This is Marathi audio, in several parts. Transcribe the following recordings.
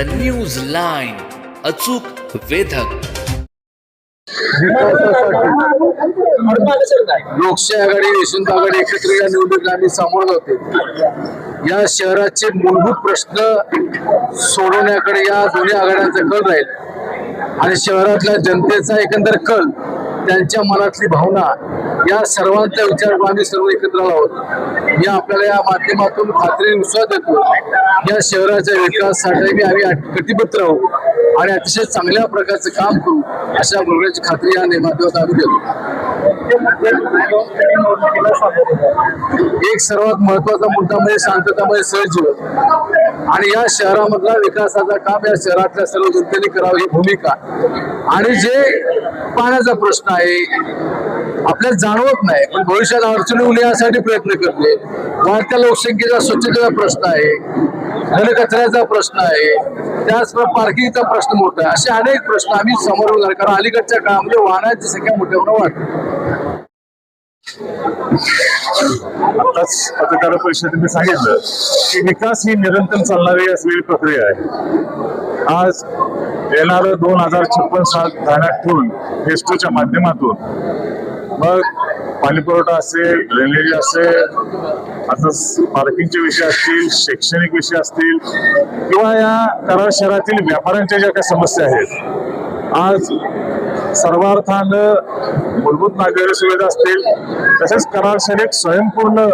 द न्यूज लाईन अचूक वेधक. लोकशाही आघाडी यशवंत आघाडी एकत्र या निवडणुकीला आम्ही सामोरं जाते. या शहराचे मूलभूत प्रश्न सोडवण्याकडे या दोन्ही आघाड्यांचा कल राहील. आणि शहरातल्या जनतेचा एकंदर कल त्यांच्या मनातली भावना या सर्वांचा विचार आम्ही सर्व एकत्र आहोत. मी आपल्याला या माध्यमातून खात्री विश्वास देतो. या शहराच्या विकासासाठी मी आम्ही कटिबद्ध राहू आणि अतिशय चांगल्या प्रकारचं काम करू अशा बोलण्याची खात्री या माध्यमात आम्ही देतो. एक सर्वात महत्त्वाचा मुद्दा म्हणजे शांततामध्ये सहजीवन. आणि या शहरामधला विकासाचा काम या शहरातल्या सर्व जनतेने करावं ही भूमिका. आणि जे पाण्याचा प्रश्न आहे आपल्याला जाणवत नाही. पण भविष्यात अडचणी येऊ यासाठी प्रयत्न करते. वाढत्या लोकसंख्येचा स्वच्छतेचा प्रश्न आहे. घनकचऱ्याचा प्रश्न आहे. त्याचप्रमाणे पार्किंगचा प्रश्न मोठा आहे. असे अनेक प्रश्न आम्ही समोर उभे कारण अलीकडच्या काळामध्ये वाहनांची संख्या मोठ्या प्रमाणात वाढते आताच पत्रकार परिषदेने सांगितलं की विकास ही निरंतर चालणारी असलेली प्रक्रिया आहे. आज येणारं दोन हजार छप्पन साल ध्यानात ठेवून फेस्टोच्या माध्यमातून मग पाणीपुरवठा असेल ड्रेनेज असेल आता पार्किंगचे विषय असतील शैक्षणिक विषय असतील किंवा या कराड शहरातील व्यापाऱ्यांच्या ज्या काही समस्या आहेत आज सर्वार्थानं मूलभूत नागरी सुविधा असतील तसेच कराड शहर स्वयंपूर्ण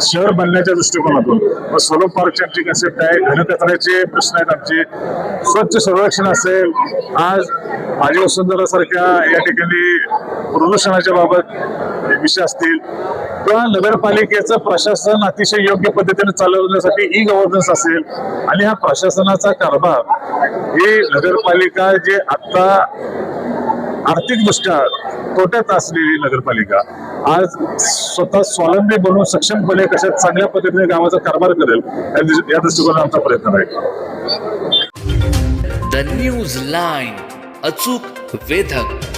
शहर बनण्याच्या दृष्टिकोनातून. मग सोलो पार्कची आमची कन्सेप्ट आहे घनकचऱ्याचे प्रश्न आहेत आमचे. स्वच्छ संरक्षण असेल. आज माझी वसुंधरासारख्या या ठिकाणी प्रदूषणाच्या बाबत विषय असतील. किंवा नगरपालिकेचं प्रशासन अतिशय योग्य पद्धतीने चालवण्यासाठी ई गव्हर्नन्स असेल. आणि हा प्रशासनाचा कारभार ही नगरपालिका जे आता आर्थिकदृष्ट्या तोट्यात असलेली नगरपालिका आज स्वतः स्वावलंबी बनून सक्षमपणे कशा चांगल्या पद्धतीने गावाचा कारभार करेल या या दृष्टिकोनात आमचा प्रयत्न राहील द न्यूज लाईन अचूक वेधक.